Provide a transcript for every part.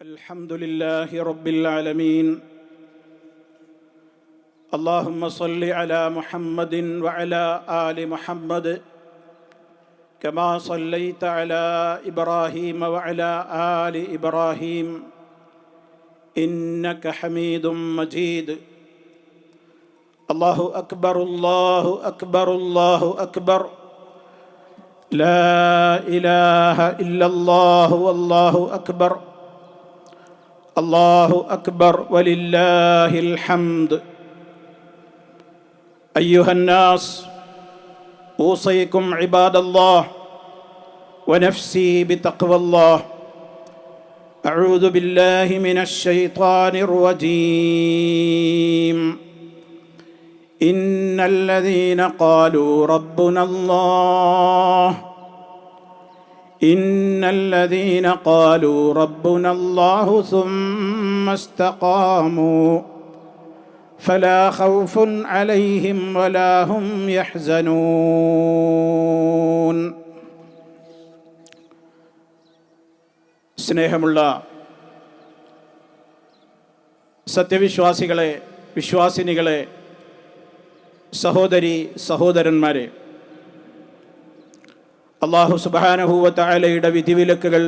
الحمد لله رب العالمين. اللهم صل على محمد وعلى آل محمد كما صليت على إبراهيم وعلى آل إبراهيم. إنك حميد مجيد. الله أكبر الله أكبر الله أكبر. لا إله إلا الله والله أكبر. الله اكبر ولله الحمد ايها الناس اوصيكم عباد الله ونفسي بتقوى الله اعوذ بالله من الشيطان الرجيم ان الذين قالوا ربنا الله ان الذين قالوا ربنا الله ثم استقاموا فلا خوف عليهم ولا هم يحزنون സ്നേഹമുള്ള സത്യവിശ്വാസികളെ വിശ്വാസിനികളെ സഹോദരി സഹോദരന്മാരെ അള്ളാഹു സുബാനഹൂവത്തായാലയുടെ വിധിവിലക്കുകൾ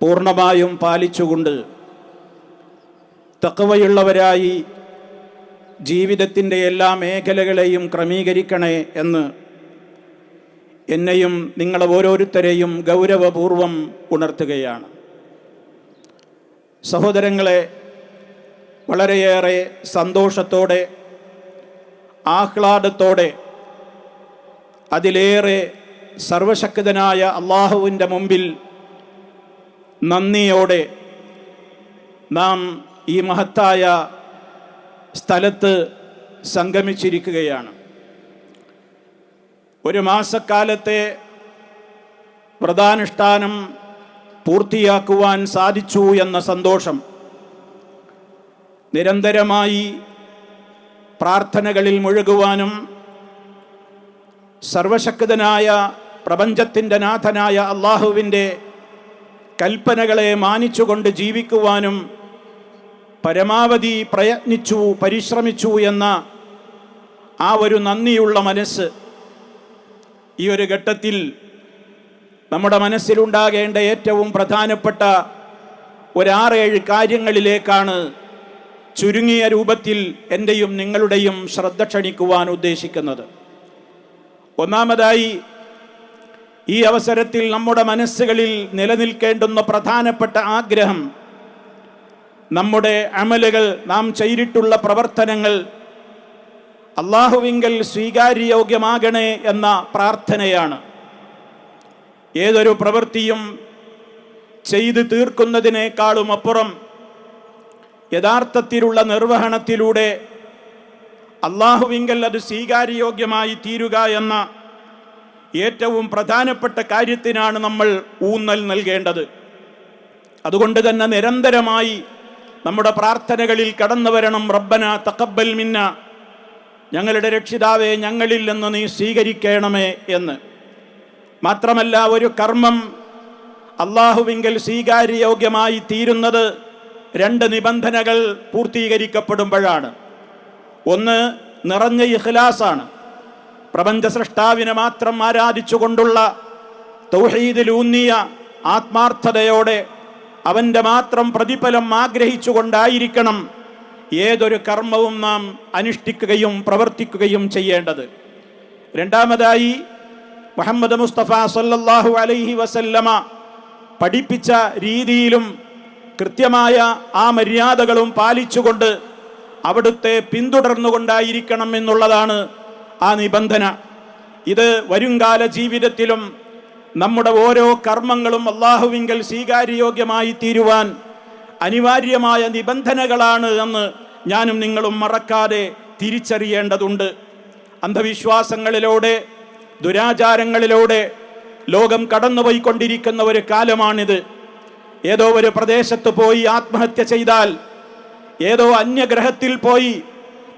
പൂർണമായും പാലിച്ചുകൊണ്ട് തക്കവയുള്ളവരായി ജീവിതത്തിന്റെ എല്ലാ മേഖലകളെയും ക്രമീകരിക്കണേ എന്ന് എന്നെയും നിങ്ങളെ ഓരോരുത്തരെയും ഗൗരവപൂർവം ഉണർത്തുകയാണ്. സഹോദരങ്ങളെ വളരെയേറെ സന്തോഷത്തോടെ ആഹ്ലാദത്തോടെ അതിലേറെ സർവശക്തനായ അള്ളാഹുവിന്റെ മുമ്പിൽ നന്ദിയോടെ നാം ഈ മഹത്തായ സ്ഥലത്ത് സംഗമിച്ചിരിക്കുകയാണ്. ഒരു മാസക്കാലത്തെ വ്രതാനുഷ്ഠാനം പൂർത്തിയാക്കുവാൻ സാധിച്ചു എന്ന സന്തോഷം നിരന്തരമായി പ്രാർത്ഥനകളിൽ മുഴുകുവാനും സർവശക്തനായ പ്രപഞ്ചത്തിന്റെ നാഥനായ അള്ളാഹുവിന്റെ കൽപ്പനകളെ മാനിച്ചുകൊണ്ട് ജീവിക്കുവാനും പരമാവധി പ്രയത്നിച്ചു പരിശ്രമിച്ചു എന്ന ആ ഒരു നന്ദിയുള്ള മനസ്സ് ഈ ഒരു ഘട്ടത്തിൽ നമ്മുടെ മനസ്സിലുണ്ടാകേണ്ട ഏറ്റവും പ്രധാനപ്പെട്ട ഒരാറേഴ് കാര്യങ്ങളിലേക്കാണ് ചുരുങ്ങിയ രൂപത്തിൽ എന്റെയും നിങ്ങളുടെയും ശ്രദ്ധ ക്ഷണിക്കുവാൻ ഉദ്ദേശിക്കുന്നത്. ഒന്നാമതായി ഈ അവസരത്തിൽ നമ്മുടെ മനസ്സുകളിൽ നിലനിൽക്കേണ്ടുന്ന പ്രധാനപ്പെട്ട ആഗ്രഹം നമ്മുടെ അമലുകൾ നാം ചെയ്തിട്ടുള്ള പ്രവർത്തനങ്ങൾ അള്ളാഹുവിങ്കൽ സ്വീകാര്യയോഗ്യമാകണേ എന്ന പ്രാർത്ഥനയാണ്. ഏതൊരു പ്രവൃത്തിയും ചെയ്തു തീർക്കുന്നതിനേക്കാളും അപ്പുറം യഥാർത്ഥത്തിലുള്ള നിർവഹണത്തിലൂടെ അള്ളാഹുവിങ്കൽ അത് സ്വീകാര്യയോഗ്യമായി തീരുക എന്ന ഏറ്റവും പ്രധാനപ്പെട്ട കാര്യത്തിനാണ് നമ്മൾ ഊന്നൽ നൽകേണ്ടത്. അതുകൊണ്ട് തന്നെ നിരന്തരമായി നമ്മുടെ പ്രാർത്ഥനകളിൽ കടന്നു വരണം റബ്ബന തക്കബൽ മിന്ന ഞങ്ങളുടെ രക്ഷിതാവെ ഞങ്ങളിൽ നിന്ന് നീ സ്വീകരിക്കണമേ എന്ന്. മാത്രമല്ല ഒരു കർമ്മം അള്ളാഹുവിങ്കൽ സ്വീകാര്യയോഗ്യമായി തീരുന്നത് രണ്ട് നിബന്ധനകൾ പൂർത്തീകരിക്കപ്പെടുമ്പോഴാണ്. ഒന്ന് നിറഞ്ഞ ഇഖ്ലാസാണ്. പ്രപഞ്ച സൃഷ്ടാവിനെ മാത്രം ആരാധിച്ചുകൊണ്ടുള്ള തൗഹീദിലൂന്നിയ ആത്മാർത്ഥതയോടെ അവന്റെ മാത്രം പ്രതിഫലം ആഗ്രഹിച്ചുകൊണ്ടായിരിക്കണം ഏതൊരു കർമ്മവും നാം അനുഷ്ഠിക്കുകയും പ്രവർത്തിക്കുകയും ചെയ്യേണ്ടത്. രണ്ടാമതായി മുഹമ്മദ് മുസ്തഫ സല്ലല്ലാഹു അലൈഹി വസല്ലമ പഠിപ്പിച്ച രീതിയിലും കൃത്യമായ ആ മര്യാദകളും പാലിച്ചുകൊണ്ട് അവിടുത്തെ പിന്തുടർന്നുകൊണ്ടായിരിക്കണം എന്നുള്ളതാണ് ആ നിബന്ധന. ഇത് വരുംകാല ജീവിതത്തിലും നമ്മുടെ ഓരോ കർമ്മങ്ങളും അള്ളാഹുവിങ്കൽ സ്വീകാര്യയോഗ്യമായി തീരുവാൻ അനിവാര്യമായ നിബന്ധനകളാണ് എന്ന് ഞാനും നിങ്ങളും മറക്കാതെ തിരിച്ചറിയേണ്ടതുണ്ട്. അന്ധവിശ്വാസങ്ങളിലൂടെ ദുരാചാരങ്ങളിലൂടെ ലോകം കടന്നുപോയിക്കൊണ്ടിരിക്കുന്ന ഒരു കാലമാണിത്. ഏതോ ഒരു പ്രദേശത്ത് പോയി ആത്മഹത്യ ചെയ്താൽ ഏതോ അന്യഗ്രഹത്തിൽ പോയി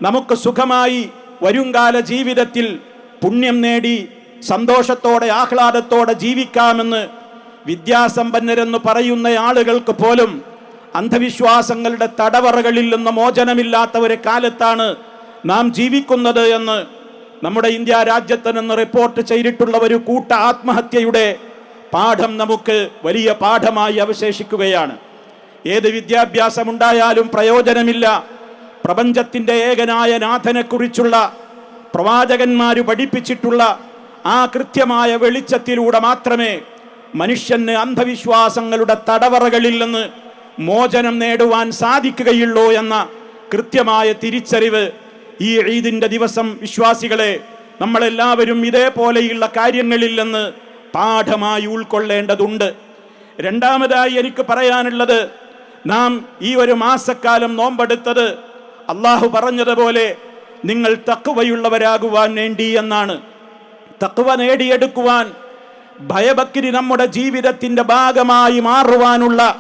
നമുക്ക് സുഖമായി വരുംകാല ജീവിതത്തിൽ പുണ്യം നേടി സന്തോഷത്തോടെ ആഹ്ലാദത്തോടെ ജീവിക്കാമെന്ന് വിദ്യാസമ്പന്നരെന്ന് പറയുന്ന ആളുകൾക്ക് പോലും അന്ധവിശ്വാസങ്ങളുടെ തടവറകളിൽ നിന്ന് മോചനമില്ലാത്ത ഒരു കാലത്താണ് നാം ജീവിക്കുന്നത് എന്ന് നമ്മുടെ ഇന്ത്യ രാജ്യത്ത് നിന്ന് റിപ്പോർട്ട് ചെയ്തിട്ടുള്ള ഒരു കൂട്ട ആത്മഹത്യയുടെ പാഠം നമുക്ക് വലിയ പാഠമായി അവശേഷിക്കുകയാണ്. ഏത് വിദ്യാഭ്യാസമുണ്ടായാലും പ്രയോജനമില്ല. പ്രപഞ്ചത്തിന്റെ ഏകനായ നാഥനെക്കുറിച്ചുള്ള പ്രവാചകന്മാർ പഠിപ്പിച്ചിട്ടുള്ള ആ കൃത്യമായ വെളിച്ചത്തിലൂടെ മാത്രമേ മനുഷ്യന് അന്ധവിശ്വാസങ്ങളുടെ തടവറകളിൽ നിന്ന് മോചനം നേടുവാൻ സാധിക്കുകയുള്ളൂ എന്ന കൃത്യമായ തിരിച്ചറിവ് ഈ ഈദിന്റെ ദിവസം വിശ്വാസികളെ നമ്മളെല്ലാവരും ഇതേപോലെയുള്ള കാര്യങ്ങളിൽ നിന്ന് പാഠമായി ഉൾക്കൊള്ളേണ്ടതുണ്ട്. രണ്ടാമതായി എനിക്ക് പറയാനുള്ളത് നാം ഈ ഒരു മാസക്കാലം നോമ്പെടുത്തത് അള്ളാഹു പറഞ്ഞതുപോലെ നിങ്ങൾ തക്കുവയുള്ളവരാകുവാൻ വേണ്ടി എന്നാണ്. തക്കുവ നേടിയെടുക്കുവാൻ ഭയഭക്തി നമ്മുടെ ജീവിതത്തിന്റെ ഭാഗമായി മാറുവാനുള്ള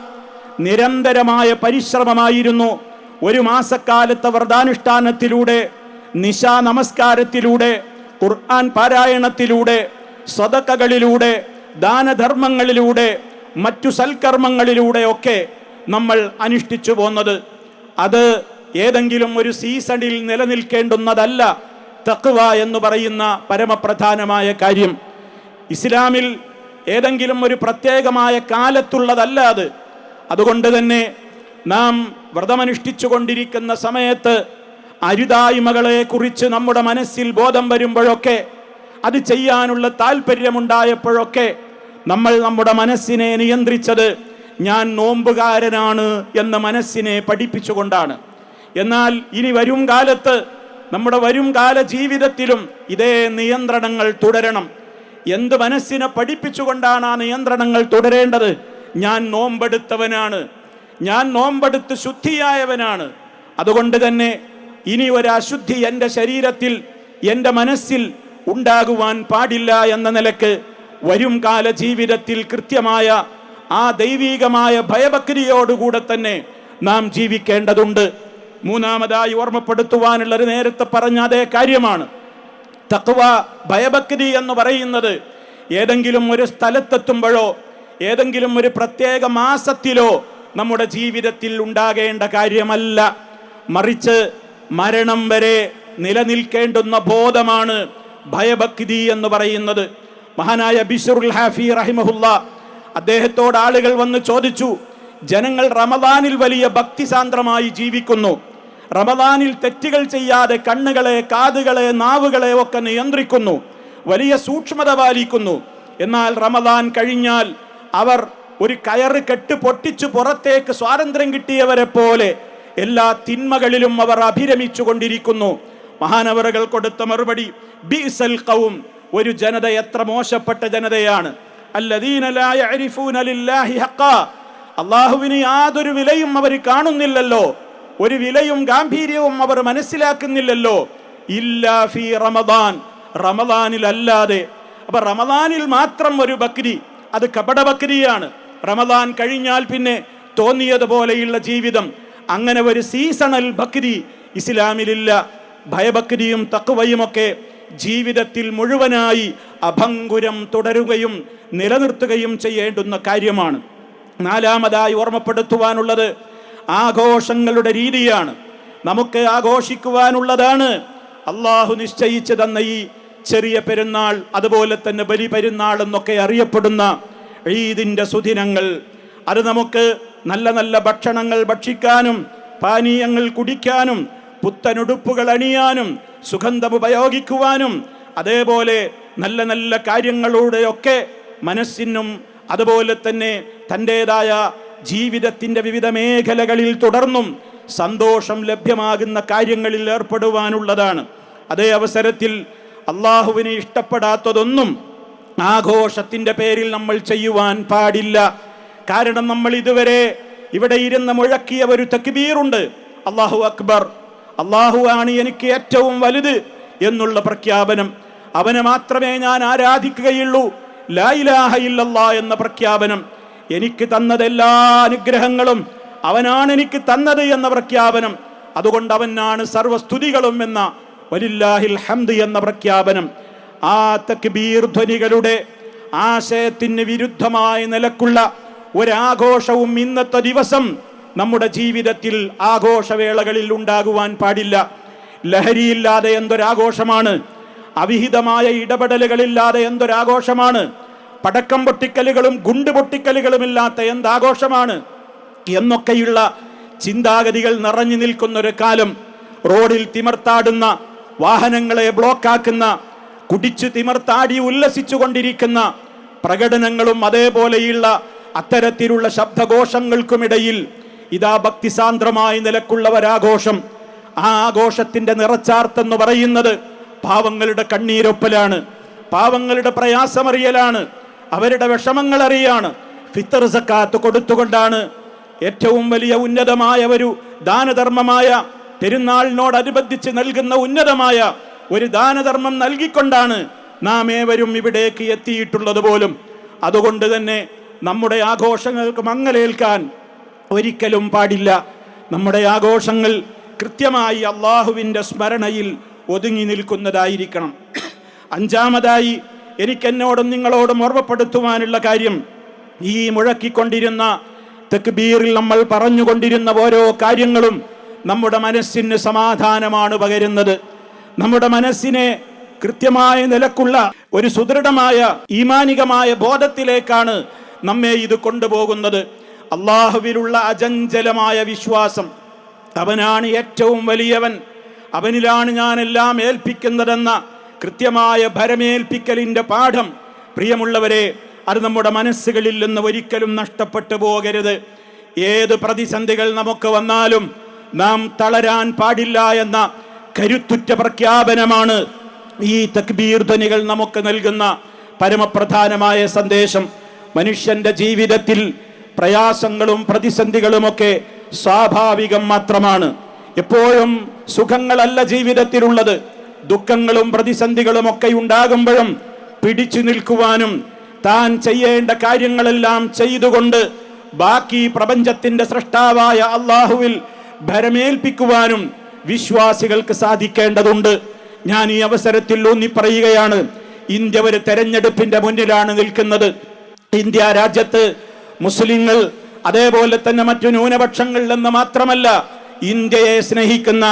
നിരന്തരമായ പരിശ്രമമായിരുന്നു. ഒരു മാസക്കാലത്തെ വ്രതാനുഷ്ഠാനത്തിലൂടെ നിശാ നമസ്കാരത്തിലൂടെ ഖുർആൻ പാരായണത്തിലൂടെ സ്വതക്കകളിലൂടെ ദാനധർമ്മങ്ങളിലൂടെ മറ്റു സൽക്കർമ്മങ്ങളിലൂടെ ഒക്കെ നമ്മൾ അനുഷ്ഠിച്ചു പോന്നത്. അത് ഏതെങ്കിലും ഒരു സീസണിൽ നിലനിൽക്കേണ്ടുന്നതല്ല തക്വ എന്ന് പറയുന്ന പരമപ്രധാനമായ കാര്യം. ഇസ്ലാമിൽ ഏതെങ്കിലും ഒരു പ്രത്യേകമായ കാലത്തുള്ളതല്ല അത്. അതുകൊണ്ട് തന്നെ നാം വ്രതമനുഷ്ഠിച്ചു കൊണ്ടിരിക്കുന്ന സമയത്ത് അരുതായ്മകളെ കുറിച്ച് നമ്മുടെ മനസ്സിൽ ബോധം വരുമ്പോഴൊക്കെ അത് ചെയ്യാനുള്ള താല്പര്യമുണ്ടായപ്പോഴൊക്കെ നമ്മൾ നമ്മുടെ മനസ്സിനെ നിയന്ത്രിച്ചത് ഞാൻ നോമ്പുകാരനാണ് എന്ന മനസ്സിനെ പഠിപ്പിച്ചുകൊണ്ടാണ്. എന്നാൽ ഇനി വരും കാലത്ത് നമ്മുടെ വരും കാല ജീവിതത്തിലും ഇതേ നിയന്ത്രണങ്ങൾ തുടരണം. എന്ത് മനസ്സിനെ പഠിപ്പിച്ചുകൊണ്ടാണ് ആ നിയന്ത്രണങ്ങൾ തുടരേണ്ടത്? ഞാൻ നോമ്പെടുത്തവനാണ്. ഞാൻ നോമ്പെടുത്ത് ശുദ്ധിയായവനാണ്. അതുകൊണ്ട് തന്നെ ഇനി ഒരു അശുദ്ധി എന്റെ ശരീരത്തിൽ എന്റെ മനസ്സിൽ ഉണ്ടാകുവാൻ പാടില്ല എന്ന നിലയ്ക്ക് വരും കാല ജീവിതത്തിൽ കൃത്യമായ ആ ദൈവീകമായ ഭയഭക്തിയോടുകൂടെ തന്നെ നാം ജീവിക്കേണ്ടതുണ്ട്. മൂന്നാമതായി ഓർമ്മപ്പെടുത്തുവാനുള്ളത് നേരത്തെ പറഞ്ഞ അതേ കാര്യമാണ്. തക്വ ഭയഭക്തി എന്ന് പറയുന്നത് ഏതെങ്കിലും ഒരു സ്ഥലത്തെത്തുമ്പോഴോ ഏതെങ്കിലും ഒരു പ്രത്യേക മാസത്തിലോ നമ്മുടെ ജീവിതത്തിൽ ഉണ്ടാകേണ്ട കാര്യമല്ല. മറിച്ച് മരണം വരെ നിലനിൽക്കേണ്ടുന്ന ബോധമാണ് ഭയഭക്തി എന്ന് പറയുന്നത്. മഹാനായ ബിഷറുൽ ഹാഫി റഹിമഹുല്ല അദ്ദേഹത്തോട് ആളുകൾ വന്ന് ചോദിച്ചു ജനങ്ങൾ റമദാനിൽ വലിയ ഭക്തിസാന്ദ്രമായി ജീവിക്കുന്നു. റമദാനിൽ തെറ്റുകൾ ചെയ്യാതെ കണ്ണുകളെ കാതുകളെ നാവുകളെ ഒക്കെ നിയന്ത്രിക്കുന്നു. വലിയ സൂക്ഷ്മത പാലിക്കുന്നു. എന്നാൽ റമദാൻ കഴിഞ്ഞാൽ അവർ ഒരു കയറ് കെട്ട് പൊട്ടിച്ചു പുറത്തേക്ക് സ്വാതന്ത്ര്യം കിട്ടിയവരെ പോലെ എല്ലാ തിന്മകളിലും അവർ അഭിരമിച്ചു കൊണ്ടിരിക്കുന്നു. മഹാനവറുകൾ കൊടുത്ത മറുപടി ബിസൽ ഖൗം ഒരു ജനത എത്ര മോശപ്പെട്ട ജനതയാണ്. അള്ളാഹുവിന് യാതൊരു വിലയും അവർ കാണുന്നില്ലല്ലോ. ഒരു വിലയും ഗാംഭീര്യവും അവർ മനസ്സിലാക്കുന്നില്ലല്ലോ. ഇല്ലാ ഫി റമദാൻ. റമദാനിൽ അല്ലാതെ അപ്പൊ റമദാനിൽ മാത്രം ഒരു ബക്രി അത് കപട ബക്രിയാണ്. റമദാൻ കഴിഞ്ഞാൽ പിന്നെ തോന്നിയതുപോലെയുള്ള ജീവിതം. അങ്ങനെ ഒരു സീസണൽ ബക്രി ഇസ്ലാമിലില്ല. ഭയബക്രിയും തക്കുവയുമൊക്കെ ജീവിതത്തിൽ മുഴുവനായി അഭങ്കുരം തുടരുകയും നിലനിർത്തുകയും ചെയ്യേണ്ടുന്ന കാര്യമാണ്. നാലാമതായി ഓർമ്മപ്പെടുത്തുവാനുള്ളത് ആഘോഷങ്ങളുടെ രീതിയാണ്. നമുക്ക് ആഘോഷിക്കുവാനുള്ളതാണ്. അള്ളാഹു നിശ്ചയിച്ചു തന്ന ഈ ചെറിയ പെരുന്നാൾ അതുപോലെ തന്നെ ബലി പെരുന്നാൾ എന്നൊക്കെ അറിയപ്പെടുന്ന ഈദിന്റെ സുദിനങ്ങൾ. അത് നമുക്ക് നല്ല നല്ല ഭക്ഷണങ്ങൾ ഭക്ഷിക്കാനും പാനീയങ്ങൾ കുടിക്കാനും പുത്തനുടുപ്പുകൾ അണിയാനും സുഗന്ധം ഉപയോഗിക്കുവാനും അതേപോലെ നല്ല നല്ല കാര്യങ്ങളുടെയൊക്കെ മനസ്സിനും അതുപോലെ തന്നെ തന്റെതായ ജീവിതത്തിന്റെ വിവിധ മേഖലകളിൽ തുടർന്നും സന്തോഷം ലഭ്യമാകുന്ന കാര്യങ്ങളിൽ ഏർപ്പെടുവാനുള്ളതാണ്. അതേ അവസരത്തിൽ അള്ളാഹുവിനെ ഇഷ്ടപ്പെടാത്തതൊന്നും ആഘോഷത്തിന്റെ പേരിൽ നമ്മൾ ചെയ്യുവാൻ പാടില്ല. കാരണം നമ്മൾ ഇതുവരെ ഇവിടെ ഇരുന്ന് മുഴക്കിയ ഒരു തക്ബീറുണ്ട്. അള്ളാഹു അക്ബർ. അള്ളാഹു ആണ് എനിക്ക് ഏറ്റവും വലുത് എന്നുള്ള പ്രഖ്യാപനം. അവനെ മാത്രമേ ഞാൻ ആരാധിക്കുകയുള്ളൂ. ലാ ഇലാഹ ഇല്ലല്ലാ എന്ന പ്രഖ്യാപനം. എനിക്ക് തന്നത് എല്ലാ അനുഗ്രഹങ്ങളും അവനാണ് എനിക്ക് തന്നത് എന്ന പ്രഖ്യാപനം. അതുകൊണ്ട് അവനാണ് സർവസ്തുതികളും എന്ന വലില്ലാഹിൽ ഹംദ് എന്ന പ്രഖ്യാപനം. ആ തക്ബീർ ധ്വനികളുടെ ആശയത്തിന് വിരുദ്ധമായ നിലക്കുള്ള ഒരാഘോഷവും ഇന്നത്തെ ദിവസം നമ്മുടെ ജീവിതത്തിൽ ആഘോഷവേളകളിൽ ഉണ്ടാകുവാൻ പാടില്ല. ലഹരിയില്ലാതെ എന്തൊരാഘോഷമാണ്? അവിഹിതമായ ഇടപെടലുകളില്ലാതെ എന്തൊരാഘോഷമാണ്? പടക്കം പൊട്ടിക്കലുകളും ഗുണ്ട് പൊട്ടിക്കലുകളും ഇല്ലാത്ത എന്താഘോഷമാണ് എന്നൊക്കെയുള്ള ചിന്താഗതികൾ നിറഞ്ഞു നിൽക്കുന്ന ഒരു കാലം. റോഡിൽ തിമർത്താടുന്ന വാഹനങ്ങളെ ബ്ലോക്കാക്കുന്ന കുടിച്ചു തിമർത്താടി ഉല്ലസിച്ചു കൊണ്ടിരിക്കുന്ന പ്രകടനങ്ങളും അതേപോലെയുള്ള അത്തരത്തിലുള്ള ശബ്ദഘോഷങ്ങൾക്കുമിടയിൽ ഇതാ ഭക്തിസാന്ദ്രമായി നിലക്കുള്ള ഒരാഘോഷം ആ ആഘോഷത്തിന്റെ നിറച്ചാർത്തെന്ന് പറയുന്നത് പാവങ്ങളുടെ കണ്ണീരൊപ്പലാണ്. പാവങ്ങളുടെ പ്രയാസമറിയലാണ്. അവരുടെ വിഷമങ്ങൾ അറിയാണ് ഫിത്തർ സക്കാത്ത് കൊടുത്തുകൊണ്ടാണ് ഏറ്റവും വലിയ ഉന്നതമായ ഒരു ദാനധർമ്മമായ പെരുന്നാളിനോടനുബന്ധിച്ച് നൽകുന്ന ഉന്നതമായ ഒരു ദാനധർമ്മം നൽകിക്കൊണ്ടാണ് നാം ഏവരും ഇവിടേക്ക് എത്തിയിട്ടുള്ളത് പോലും. അതുകൊണ്ട് തന്നെ നമ്മുടെ ആഘോഷങ്ങൾക്ക് മങ്ങലേൽക്കാൻ ഒരിക്കലും പാടില്ല. നമ്മുടെ ആഘോഷങ്ങൾ കൃത്യമായി അള്ളാഹുവിന്റെ സ്മരണയിൽ ഒതുങ്ങി നിൽക്കുന്നതായിരിക്കണം. അഞ്ചാമതായി എനിക്കെന്നോടും നിങ്ങളോടും ഓർമ്മപ്പെടുത്തുവാനുള്ള കാര്യം ഈ മുഴക്കിക്കൊണ്ടിരുന്ന തെക്ബീറിൽ നമ്മൾ പറഞ്ഞുകൊണ്ടിരുന്ന ഓരോ കാര്യങ്ങളും നമ്മുടെ മനസ്സിന് സമാധാനമാണ് പകരുന്നത്. നമ്മുടെ മനസ്സിനെ കൃത്യമായ നിലക്കുള്ള ഒരു സുദൃഢമായ ഈമാനികമായ ബോധത്തിലേക്കാണ് നമ്മെ ഇത് കൊണ്ടുപോകുന്നത്. അള്ളാഹുവിലുള്ള അജഞ്ചലമായ വിശ്വാസം. അവനാണ് ഏറ്റവും വലിയവൻ. അവനിലാണ് ഞാൻ എല്ലാം ഏൽപ്പിക്കുന്നതെന്ന കൃത്യമായ ഭരമേൽപ്പിക്കലിന്റെ പാഠം. പ്രിയമുള്ളവരെ അത് നമ്മുടെ മനസ്സുകളിൽ നിന്ന് ഒരിക്കലും നഷ്ടപ്പെട്ടു പോകരുത്. ഏത് പ്രതിസന്ധികൾ നമുക്ക് വന്നാലും നാം തളരാൻ പാടില്ല എന്ന കരുത്തുറ്റ പ്രഖ്യാപനമാണ് ഈ തക്ബീർ ധ്വനികൾ നമുക്ക് നൽകുന്ന പരമപ്രധാനമായ സന്ദേശം. മനുഷ്യന്റെ ജീവിതത്തിൽ പ്രയാസങ്ങളും പ്രതിസന്ധികളുമൊക്കെ സ്വാഭാവികം മാത്രമാണ്. എപ്പോഴും സുഖങ്ങളല്ല ജീവിതത്തിലുള്ളത്. ദുഃഖങ്ങളും പ്രതിസന്ധികളും ഒക്കെ ഉണ്ടാകുമ്പോഴും പിടിച്ചു നിൽക്കുവാനും താൻ ചെയ്യേണ്ട കാര്യങ്ങളെല്ലാം ചെയ്തുകൊണ്ട് ബാക്കി പ്രപഞ്ചത്തിന്റെ സൃഷ്ടാവായ അള്ളാഹുവിൽ ഭരമേൽപ്പിക്കുവാനും വിശ്വാസികൾക്ക് സാധിക്കേണ്ടതുണ്ട്. ഞാൻ ഈ അവസരത്തിൽ ഊന്നി പറയുകയാണ് ഇന്ത്യ ഒരു തെരഞ്ഞെടുപ്പിന്റെ മുന്നിലാണ് നിൽക്കുന്നത്. ഇന്ത്യ രാജ്യത്ത് മുസ്ലിങ്ങൾ അതേപോലെ തന്നെ മറ്റു ന്യൂനപക്ഷങ്ങൾ എന്ന് മാത്രമല്ല ഇന്ത്യയെ സ്നേഹിക്കുന്ന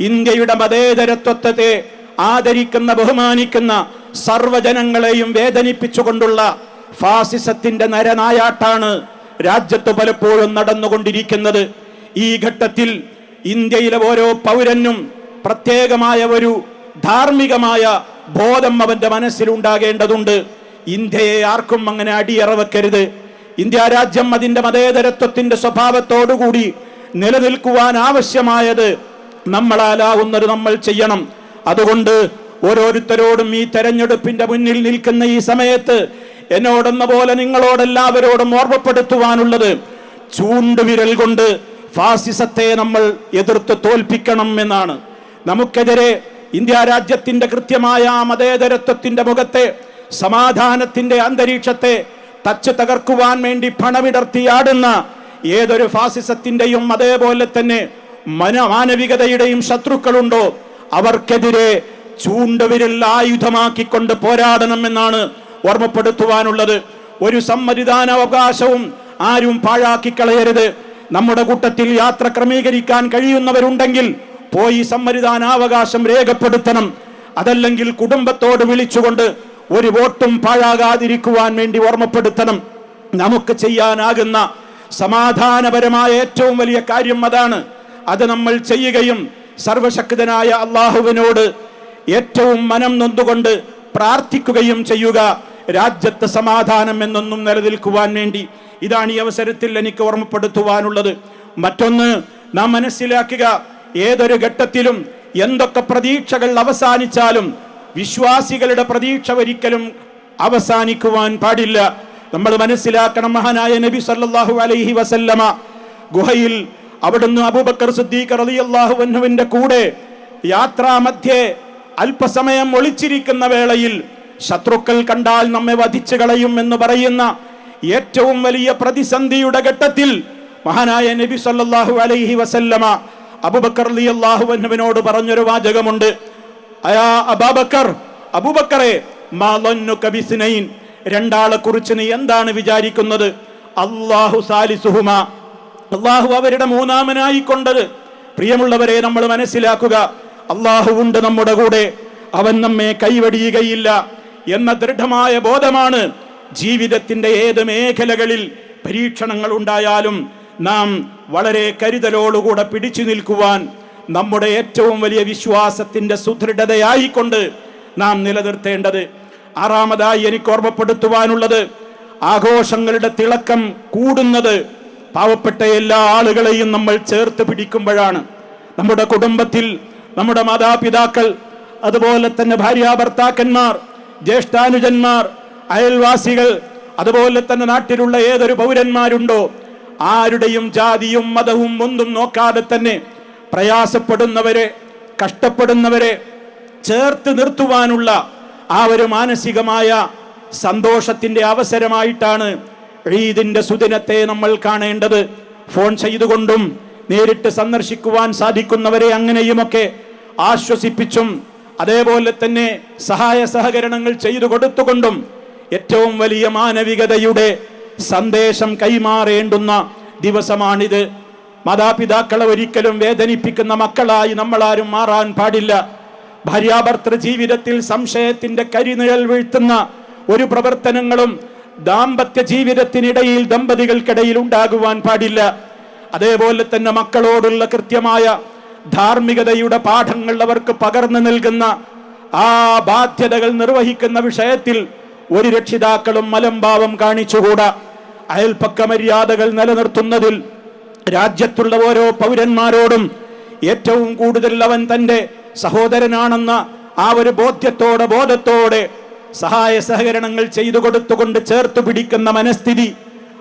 ഇന്ത്യയുടെ മതേതരത്വത്തെ ആദരിക്കുന്ന ബഹുമാനിക്കുന്ന സർവജനങ്ങളെയും വേദനിപ്പിച്ചുകൊണ്ടുള്ള ഫാസിസത്തിന്റെ നരനായാട്ടാണ് രാജ്യത്ത് പലപ്പോഴും നടന്നുകൊണ്ടിരിക്കുന്നത്. ഈ ഘട്ടത്തിൽ ഇന്ത്യയിലെ ഓരോ പൗരനും പ്രത്യേകമായ ഒരു ധാർമ്മികമായ ബോധം അവന്റെ മനസ്സിലുണ്ടാകേണ്ടതുണ്ട്. ഇന്ത്യയെ ആർക്കും അങ്ങനെ അടിയറ വെക്കരുത് ഇന്ത്യ രാജ്യം അതിന്റെ മതേതരത്വത്തിന്റെ സ്വഭാവത്തോടുകൂടി നിലനിൽക്കുവാൻ ആവശ്യമായത് നമ്മളാലാവുന്നത് നമ്മൾ ചെയ്യണം. അതുകൊണ്ട് ഓരോരുത്തരോടും ഈ തെരഞ്ഞെടുപ്പിന്റെ മുന്നിൽ നിൽക്കുന്ന ഈ സമയത്ത് എന്നോടെന്ന പോലെ നിങ്ങളോടെല്ലാവരോടും ഓർമ്മപ്പെടുത്തുവാനുള്ളത് ചൂണ്ടുവിരൽ കൊണ്ട് ഫാസിസത്തെ നമ്മൾ എതിർത്ത് തോൽപ്പിക്കണം എന്നാണ്. നമുക്കെതിരെ ഇന്ത്യ രാജ്യത്തിന്റെ കൃത്യമായ മതേതരത്വത്തിന്റെ മുഖത്തെ സമാധാനത്തിന്റെ അന്തരീക്ഷത്തെ തച്ച് തകർക്കുവാൻ വേണ്ടി പണമിടർത്തിയാടുന്ന ഏതൊരു ഫാസിസത്തിന്റെയും അതേപോലെ തന്നെ മന മാനവികതയുടെയും ശത്രുക്കളുണ്ടോ? അവർക്കെതിരെ ചൂണ്ടവിരൽ ആയുധമാക്കിക്കൊണ്ട് പോരാടണം എന്നാണ് ഓർമ്മപ്പെടുത്തുവാനുള്ളത്. ഒരു സമ്മതിദാനാവകാശവും ആരും പാഴാക്കി കളയരുത്. നമ്മുടെ കൂട്ടത്തിൽ യാത്ര ക്രമീകരിക്കാൻ കഴിയുന്നവരുണ്ടെങ്കിൽ പോയി സമ്മതിദാനാവകാശം രേഖപ്പെടുത്തണം. അതല്ലെങ്കിൽ കുടുംബത്തോട് വിളിച്ചുകൊണ്ട് ഒരു വോട്ടും പാഴാകാതിരിക്കുവാൻ വേണ്ടി ഓർമ്മപ്പെടുത്തണം. നമുക്ക് ചെയ്യാനാകുന്ന സമാധാനപരമായ ഏറ്റവും വലിയ കാര്യം അതാണ്. അത് നമ്മൾ ചെയ്യുകയും സർവശക്തനായ അള്ളാഹുവിനോട് ഏറ്റവും മനം നൊന്തുകൊണ്ട് പ്രാർത്ഥിക്കുകയും ചെയ്യുക. രാജ്യത്ത് സമാധാനം എന്നൊന്നും നിലനിൽക്കുവാൻ വേണ്ടി ഇതാണ് ഈ അവസരത്തിൽ എനിക്ക് ഓർമ്മപ്പെടുത്തുവാനുള്ളത്. മറ്റൊന്ന് നാം മനസ്സിലാക്കുക ഏതൊരു ഘട്ടത്തിലും എന്തൊക്കെ പ്രതീക്ഷകൾ അവസാനിച്ചാലും വിശ്വാസികളുടെ പ്രതീക്ഷ ഒരിക്കലും അവസാനിക്കുവാൻ പാടില്ല. നമ്മൾ മനസ്സിലാക്കണം മഹാനായ നബി സല്ലാഹു അലൈഹി വസല്ലമ ഗുഹയിൽ അവിടുന്ന് അബൂബക്കർ സിദ്ദീഖ് റളിയല്ലാഹു അൻഹുവിന്റെ കൂടെ യാത്രാമധ്യേ അല്പസമയം ഒളിച്ചിരിക്കുന്ന വേളയിൽ ശത്രുക്കൾ കണ്ടാൽ നമ്മെ വധിച്ചു കളയും എന്ന് പറയുന്ന ഏറ്റവും വലിയ പ്രതിസന്ധിയുടെ ഘട്ടത്തിൽ മഹാനായ നബി സല്ലാഹു അലൈഹി വസല്ലമ അബൂബക്കർ റളിയല്ലാഹു അള്ളാഹുവിനോട് പറഞ്ഞൊരു വാചകമുണ്ട്. അയാ അബാബക്കർ അബുബക്കറെ രണ്ടാളെ കുറിച്ച് നീ എന്താണ് വിചാരിക്കുന്നത്? അള്ളാഹു സാലിസുഹുമ. അള്ളാഹു അവരുടെ മൂന്നാമനായി കൊണ്ടത്. പ്രിയമുള്ളവരെ നമ്മൾ മനസ്സിലാക്കുക അള്ളാഹു ഉണ്ട് നമ്മുടെ കൂടെ. അവൻ നമ്മെ കൈവടിയുകയില്ല എന്ന ദൃഢമായ ബോധമാണ് ജീവിതത്തിന്റെ ഏത് മേഖലകളിൽ പരീക്ഷണങ്ങൾ ഉണ്ടായാലും നാം വളരെ കരുതലോടുകൂടെ പിടിച്ചു നിൽക്കുവാൻ നമ്മുടെ ഏറ്റവും വലിയ വിശ്വാസത്തിന്റെ സുദൃഢതയായിക്കൊണ്ട് നാം നിലനിർത്തേണ്ടത്. ആറാമതായി എനിക്ക് ഓർമ്മപ്പെടുത്തുവാനുള്ളത് ആഘോഷങ്ങളുടെ തിളക്കം കൂടുന്നത് പാവപ്പെട്ട എല്ലാ ആളുകളെയും നമ്മൾ ചേർത്ത് പിടിക്കുമ്പോഴാണ് നമ്മുടെ കുടുംബത്തിൽ നമ്മുടെ മാതാപിതാക്കൾ അതുപോലെ തന്നെ ഭാര്യ ഭർത്താക്കന്മാർ ജ്യേഷ്ഠാനുജന്മാർ അയൽവാസികൾ അതുപോലെ തന്നെ നാട്ടിലുള്ള ഏതൊരു പൗരന്മാരുണ്ടോ ആരുടെയും ജാതിയും മതവും ഒന്നും നോക്കാതെ തന്നെ പ്രയാസപ്പെടുന്നവരെ കഷ്ടപ്പെടുന്നവരെ ചേർത്ത് നിർത്തുവാനുള്ള ആ ഒരു മാനസികമായ സന്തോഷത്തിന്റെ അവസരമായിട്ടാണ് ഈദിന്റെ സുദിനത്തെ നമ്മൾ കാണേണ്ടത് ഫോൺ ചെയ്തുകൊണ്ടും നേരിട്ട് സന്ദർശിക്കുവാൻ സാധിക്കുന്നവരെ അങ്ങനെയുമൊക്കെ ആശ്വസിപ്പിച്ചും അതേപോലെ തന്നെ സഹായ സഹകരണങ്ങൾ ചെയ്തു കൊടുത്തുകൊണ്ടും ഏറ്റവും വലിയ മാനവികതയുടെ സന്ദേശം കൈമാറേണ്ടുന്ന ദിവസമാണിത്. മാതാപിതാക്കളെ ഒരിക്കലും വേദനിപ്പിക്കുന്ന മക്കളായി നമ്മളാരും മാറാൻ പാടില്ല. ഭാര്യാഭർത്തൃ ജീവിതത്തിൽ സംശയത്തിന്റെ കരിനിഴൽ വീഴ്ത്തുന്ന ഒരു പ്രവർത്തനങ്ങളും ദാമ്പത്യ ജീവിതത്തിനിടയിൽ ദമ്പതികൾക്കിടയിൽ ഉണ്ടാകുവാൻ പാടില്ല. അതേപോലെ തന്നെ മക്കളോടുള്ള കൃത്യമായ ധാർമ്മികതയുടെ പാഠങ്ങൾ അവർക്ക് പകർന്നു നൽകുന്ന ആ ബാധ്യതകൾ നിർവഹിക്കുന്ന വിഷയത്തിൽ ഒരു രക്ഷിതാക്കളും മലംഭാവം കാണിച്ചുകൂടാ. അയൽപ്പക്ക മര്യാദകൾ നിലനിർത്തുന്നതിൽ രാജ്യത്തുള്ള ഓരോ പൗരന്മാരോടും ഏറ്റവും കൂടുതൽ അവൻ തന്റെ സഹോദരനാണെന്ന ആ ഒരു ബോധ്യത്തോടെ ബോധത്തോടെ സഹായ സഹകരണങ്ങൾ ചെയ്തു കൊടുത്തുകൊണ്ട് ചേർത്ത് പിടിക്കുന്ന മനസ്ഥിതി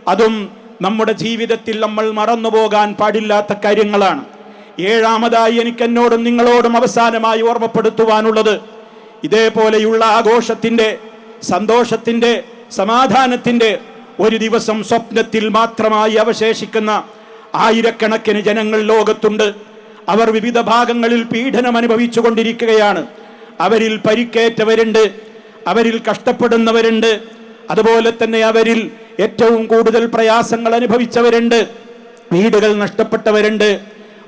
അതും നമ്മുടെ ജീവിതത്തിൽ നമ്മൾ മറന്നുപോകാൻ പാടില്ലാത്ത കാര്യങ്ങളാണ്. ഏഴാമതായി എനിക്ക് എന്നോടും നിങ്ങളോടും അവസാനമായി ഓർമ്മപ്പെടുത്തുവാനുള്ളത് ഇതേപോലെയുള്ള ആഘോഷത്തിന്റെ സന്തോഷത്തിന്റെ സമാധാനത്തിന്റെ ഒരു ദിവസം സ്വപ്നത്തിൽ മാത്രമായി അവശേഷിക്കുന്ന ആയിരക്കണക്കിന് ജനങ്ങൾ ലോകത്തുണ്ട്. അവർ വിവിധ ഭാഗങ്ങളിൽ പീഡനം അനുഭവിച്ചു കൊണ്ടിരിക്കുകയാണ് അവരിൽ പരിക്കേറ്റവരുണ്ട്. അവരിൽ കഷ്ടപ്പെടുന്നവരുണ്ട്. അതുപോലെ തന്നെ അവരിൽ ഏറ്റവും കൂടുതൽ പ്രയാസങ്ങൾ അനുഭവിച്ചവരുണ്ട്. വീടുകൾ നഷ്ടപ്പെട്ടവരുണ്ട്.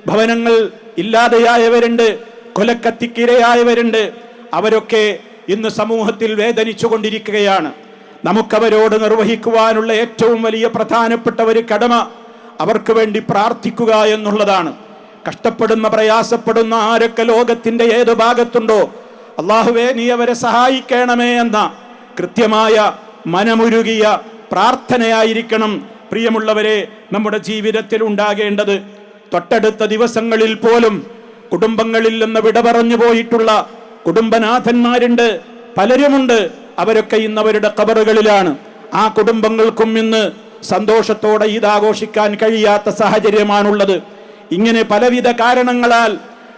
ഭവനങ്ങൾ ഇല്ലാതെയായവരുണ്ട്. കൊലക്കത്തിക്കിരയായവരുണ്ട് അവരൊക്കെ ഇന്ന് സമൂഹത്തിൽ വേദനിച്ചു കൊണ്ടിരിക്കുകയാണ് നമുക്കവരോട് നിർവഹിക്കുവാനുള്ള ഏറ്റവും വലിയ പ്രധാനപ്പെട്ട ഒരു കടമ അവർക്ക് വേണ്ടി പ്രാർത്ഥിക്കുക എന്നുള്ളതാണ്. കഷ്ടപ്പെടുന്ന പ്രയാസപ്പെടുന്ന ആരൊക്കെ ലോകത്തിന്റെ ഏത് ഭാഗത്തുണ്ടോ അള്ളാഹുവേ നീ അവരെ സഹായിക്കണമേ എന്ന കൃത്യമായ മനമുരുകിയ പ്രാർത്ഥനയായിരിക്കണം പ്രിയമുള്ളവരെ നമ്മുടെ ജീവിതത്തിൽ ഉണ്ടാകേണ്ടത്. തൊട്ടടുത്ത ദിവസങ്ങളിൽ പോലും കുടുംബങ്ങളിൽ നിന്ന് വിട പറഞ്ഞു പോയിട്ടുള്ള കുടുംബനാഥന്മാരുണ്ട് പലരുമുണ്ട്. അവരൊക്കെ ഇന്ന് അവരുടെ കബറുകളിലാണ് ആ കുടുംബങ്ങൾക്കും ഇന്ന് സന്തോഷത്തോടെ ഇത് ആഘോഷിക്കാൻ കഴിയാത്ത സാഹചര്യമാണുള്ളത്. ഇങ്ങനെ പലവിധ കാരണങ്ങളാൽ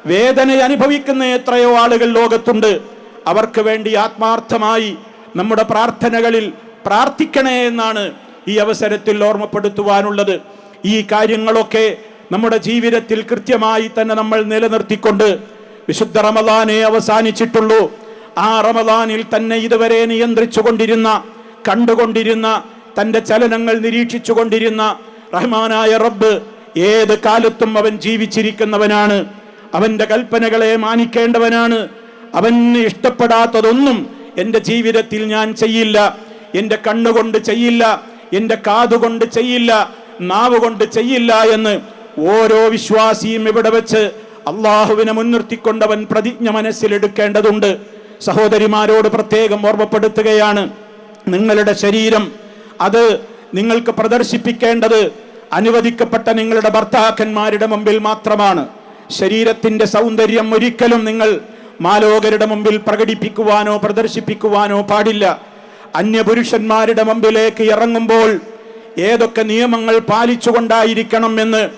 വേദന അനുഭവിക്കുന്ന എത്രയോ ആളുകൾ ലോകത്തുണ്ട്. അവർക്ക് വേണ്ടി ആത്മാർത്ഥമായി നമ്മുടെ പ്രാർത്ഥനകളിൽ പ്രാർത്ഥിക്കണേ എന്നാണ് ഈ അവസരത്തിൽ ഓർമ്മപ്പെടുത്തുവാനുള്ളത്. ഈ കാര്യങ്ങളൊക്കെ നമ്മുടെ ജീവിതത്തിൽ കൃത്യമായി തന്നെ നമ്മൾ നിലനിർത്തിക്കൊണ്ട് വിശുദ്ധ റമദാനെ അവസാനിച്ചിട്ടുള്ളൂ. ആ റമദാനിൽ തന്നെ ഇതുവരെ നിയന്ത്രിച്ചു കൊണ്ടിരുന്ന കണ്ടുകൊണ്ടിരുന്ന തന്റെ ചലനങ്ങൾ നിരീക്ഷിച്ചു കൊണ്ടിരുന്ന റഹ്മാനായ റബ്ബ് ഏത് കാലത്തും അവൻ ജീവിച്ചിരിക്കുന്നവനാണ്. അവന്റെ കൽപ്പനകളെ മാനിക്കേണ്ടവനാണ്. അവന് ഇഷ്ടപ്പെടാത്തതൊന്നും എന്റെ ജീവിതത്തിൽ ഞാൻ ചെയ്യില്ല. എന്റെ കണ്ണുകൊണ്ട് ചെയ്യില്ല. എന്റെ കാതുകൊണ്ട് ചെയ്യില്ല. നാവ് കൊണ്ട് ചെയ്യില്ല എന്ന് ഓരോ വിശ്വാസിയും ഇവിടെ വെച്ച് അള്ളാഹുവിനെ മുൻനിർത്തിക്കൊണ്ടവൻ പ്രതിജ്ഞ മനസ്സിലെടുക്കേണ്ടതുണ്ട് സഹോദരിമാരോട് പ്രത്യേകം ഓർമ്മപ്പെടുത്തുകയാണ്. നിങ്ങളുടെ ശരീരം അത് നിങ്ങൾക്ക് പ്രദർശിപ്പിക്കേണ്ടത് അനുവദിക്കപ്പെട്ട നിങ്ങളുടെ ഭർത്താക്കന്മാരുടെ മുമ്പിൽ മാത്രമാണ്. ശരീരത്തിന്റെ സൗന്ദര്യം ഒരിക്കലും നിങ്ങൾ മാലോകരുടെ മുമ്പിൽ പ്രകടിപ്പിക്കുവാനോ പ്രദർശിപ്പിക്കുവാനോ പാടില്ല. അന്യപുരുഷന്മാരുടെ മുമ്പിലേക്ക് ഇറങ്ങുമ്പോൾ ഏതൊക്കെ നിയമങ്ങൾ പാലിച്ചുകൊണ്ടായിരിക്കണം എന്ന്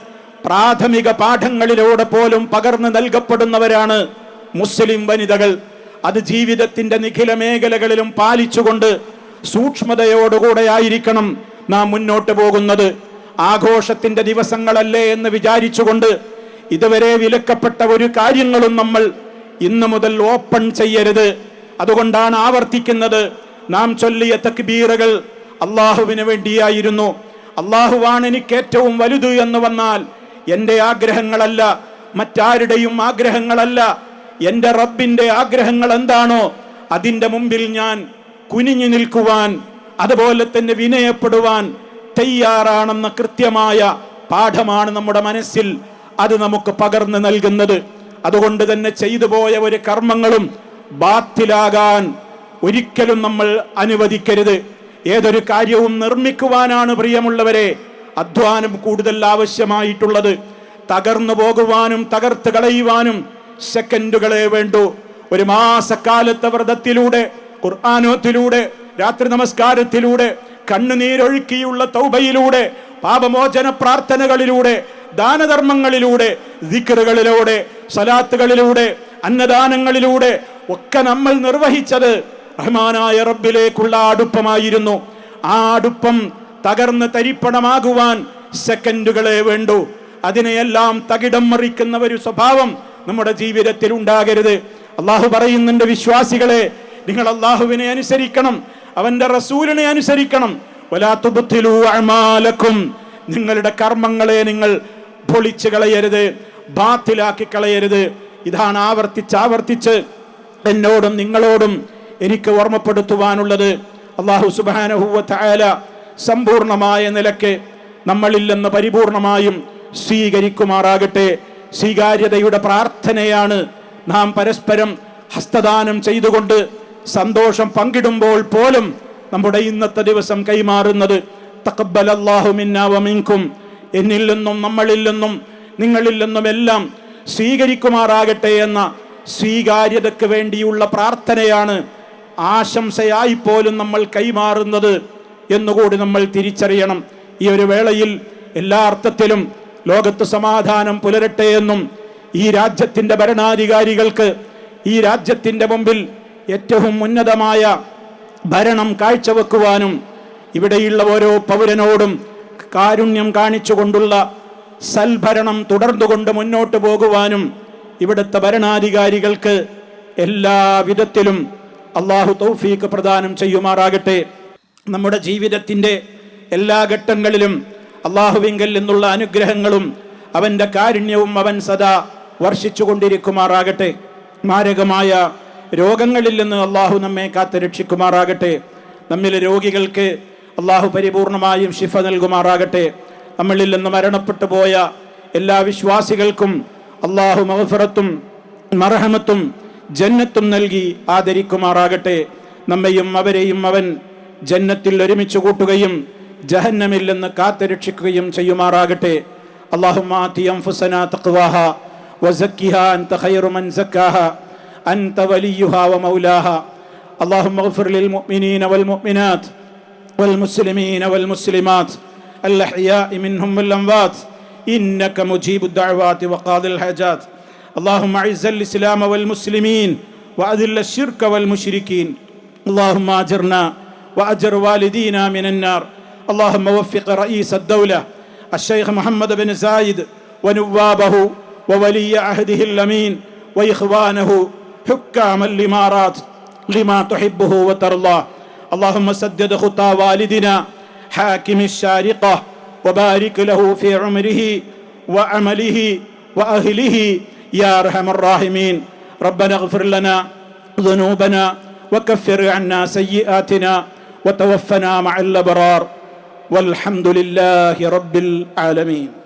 പ്രാഥമിക പാഠങ്ങളിലൂടെ പോലും പകർന്നു നൽകപ്പെടുന്നവരാണ് മുസ്ലിം വനിതകൾ. അത് ജീവിതത്തിന്റെ നിഖില മേഖലകളിലും പാലിച്ചുകൊണ്ട് സൂക്ഷ്മതയോടുകൂടെ ആയിരിക്കണം നാം മുന്നോട്ട് പോകുന്നത്. ആഘോഷത്തിന്റെ ദിവസങ്ങളല്ലേ എന്ന് വിചാരിച്ചുകൊണ്ട് ഇതുവരെ വിലക്കപ്പെട്ട ഒരു കാര്യങ്ങളും നമ്മൾ ഇന്നു മുതൽ ഓപ്പൺ ചെയ്യരുത്. അതുകൊണ്ടാണ് ആവർത്തിക്കുന്നത്. നാം ചൊല്ലിയ തക്ബീറുകൾ അള്ളാഹുവിന് വേണ്ടിയായിരുന്നു. അള്ളാഹുവാണ് എനിക്ക് ഏറ്റവും വലുത് എന്ന് വന്നാൽ എന്റെ ആഗ്രഹങ്ങളല്ല മറ്റാരുടെയും ആഗ്രഹങ്ങളല്ല. എന്റെ റബ്ബിന്റെ ആഗ്രഹങ്ങൾ എന്താണോ അതിന്റെ മുമ്പിൽ ഞാൻ കുനിഞ്ഞു നിൽക്കുവാൻ അതുപോലെ തന്നെ വിനയപ്പെടുവാൻ തയ്യാറാണെന്ന കൃത്യമായ പാഠമാണ് നമ്മുടെ മനസ്സിൽ അത് നമുക്ക് പകർന്നു നൽകുന്നത്. അതുകൊണ്ട് തന്നെ ചെയ്തു പോയ ഒരു കർമ്മങ്ങളും ബാത്തിലാകാൻ ഒരിക്കലും നമ്മൾ അനുവദിക്കരുത്. ഏതൊരു കാര്യവും നിർമ്മിക്കുവാനാണ് പ്രിയമുള്ളവരെ അധ്വാനം കൂടുതൽ ആവശ്യമായിട്ടുള്ളത്. തകർന്നു പോകുവാനും തകർത്ത് കളയുവാനും സെക്കൻഡുകളെ വേണ്ടു. ഒരു മാസക്കാലത്തെ വ്രതത്തിലൂടെ ഖുർആാനോത്തിലൂടെ രാത്രി നമസ്കാരത്തിലൂടെ കണ്ണുനീരൊഴുക്കിയുള്ള തൗബയിലൂടെ പാപമോചന പ്രാർത്ഥനകളിലൂടെ ദാനധർമ്മങ്ങളിലൂടെ ദിക്കറുകളിലൂടെ സലാത്തുകളിലൂടെ അന്നദാനങ്ങളിലൂടെ ഒക്കെ നമ്മൾ നിർവഹിച്ചത് റഹ്മാനായ റബ്ബിലേക്കുള്ള അടുപ്പമായിരുന്നു. ആ അടുപ്പം തകർന്ന് തരിപ്പണമാകുവാൻ സെക്കൻഡുകളെ വേണ്ടു. അതിനെയെല്ലാം തകിടം മറിക്കുന്ന ഒരു സ്വഭാവം നമ്മുടെ ജീവിതത്തിൽ ഉണ്ടാകരുത്. അള്ളാഹു പറയുന്നുണ്ട് വിശ്വാസികളെ നിങ്ങൾ അള്ളാഹുവിനെ അനുസരിക്കണം അവന്റെ റസൂലിനെ അനുസരിക്കണം. വലാത്തുബുദ്ധിലൂ അമാലക്കും. നിങ്ങളുടെ കർമ്മങ്ങളെ നിങ്ങൾ പൊളിച്ചു കളയരുത് ബാത്തിലാക്കി കളയരുത്. ഇതാണ് ആവർത്തിച്ച് ആവർത്തിച്ച് എന്നോടും നിങ്ങളോടും എനിക്ക് ഓർമ്മപ്പെടുത്തുവാനുള്ളത്. അള്ളാഹു സുബാനഹുല സമ്പൂർണമായ നമ്മളിൽ നിന്ന് പരിപൂർണമായും സ്വീകരിക്കുമാറാകട്ടെ. സ്വീകാര്യതയുടെ പ്രാർത്ഥനയാണ് നാം പരസ്പരം ഹസ്തദാനം ചെയ്തുകൊണ്ട് സന്തോഷം പങ്കിടുമ്പോൾ പോലും നമ്മുടെ ഇന്നത്തെ ദിവസം കൈമാറുന്നത്. തക്കബൽ എന്നിൽ നിന്നും നമ്മളിൽ നിന്നും നിങ്ങളിൽ നിന്നും എല്ലാം സ്വീകരിക്കുമാറാകട്ടെ എന്ന സ്വീകാര്യതയ്ക്ക് വേണ്ടിയുള്ള പ്രാർത്ഥനയാണ് ആശംസയായി പോലും നമ്മൾ കൈമാറുന്നത് എന്നുകൂടി നമ്മൾ തിരിച്ചറിയണം. ഈ ഒരു വേളയിൽ എല്ലാ അർത്ഥത്തിലും ലോകത്ത് സമാധാനം പുലരട്ടെ എന്നും ഈ രാജ്യത്തിന്റെ ഭരണാധികാരികൾക്ക് ഈ രാജ്യത്തിന്റെ മുമ്പിൽ ഏറ്റവും ഉന്നതമായ ഭരണം കാഴ്ചവെക്കുവാനും ഇവിടെയുള്ള ഓരോ പൗരനോടും കാരുണ്യം കാണിച്ചുകൊണ്ടുള്ള സൽഭരണം തുടർന്നുകൊണ്ട് മുന്നോട്ട് പോകുവാനും ഇവിടുത്തെ ഭരണാധികാരികൾക്ക് എല്ലാ വിധത്തിലും അള്ളാഹു തൗഫീക്ക് പ്രദാനം ചെയ്യുമാറാകട്ടെ. നമ്മുടെ ജീവിതത്തിന്റെ എല്ലാ ഘട്ടങ്ങളിലും അള്ളാഹുവിങ്കൽ നിന്നുള്ള അനുഗ്രഹങ്ങളും അവന്റെ കാരുണ്യവും അവൻ സദാ വർഷിച്ചു കൊണ്ടിരിക്കുമാറാകട്ടെ മാരകമായ രോഗങ്ങളിൽ നിന്ന് അള്ളാഹു നമ്മെ കാത്തു രക്ഷിക്കുമാറാകട്ടെ നമ്മിലെ രോഗികൾക്ക് അള്ളാഹു പരിപൂർണമായും ശിഫ നൽകുമാറാകട്ടെ നമ്മളിൽ നിന്ന് മരണപ്പെട്ടു പോയ എല്ലാ വിശ്വാസികൾക്കും അള്ളാഹു മഹഫറത്തും മറഹമത്തും ജന്നത്തും നൽകി ആദരിക്കുമാറാകട്ടെ നമ്മയും അവരെയും അവൻ ജന്നത്തിൽ ഒരുമിച്ച് കൂട്ടുകയും ജഹന്നമിൽ നിന്ന് കാത്തുരക്ഷിക്കുകയും ചെയ്യുമാറാകട്ടെ അള്ളാഹുമാതി അൻഫുസനാ തഖ്വാഹ വസക്കിഹാ അൻത ഖൈറു മൻ സക്കാഹ അൻത വലിയുഹാ വമൗലാഹ اللهم اغفر للمؤمنين والمؤمنات والمسلمين والمسلمات الأحياء منهم والأموات. إنك مجيب الدعوات وقاضي الحاجات. اللهم أعز الإسلام والمسلمين وأذل الشرك والمشركين. اللهم أجرنا وأجر والدينا من النار. اللهم وفق رئيس الدولة الشيخ محمد بن زايد ونوابه وولي عهده الأمين وإخوانه حكام الإمارات لما تحبه وترضاه اللهم سدد خطى والدنا حاكم الشارقة وبارك له في عمره وعمله وأهله يا أرحم الراحمين. ربنا اغفر لنا ذنوبنا وكفر عنا سيئاتنا وتوفنا مع الأبرار. والحمد لله رب العالمين.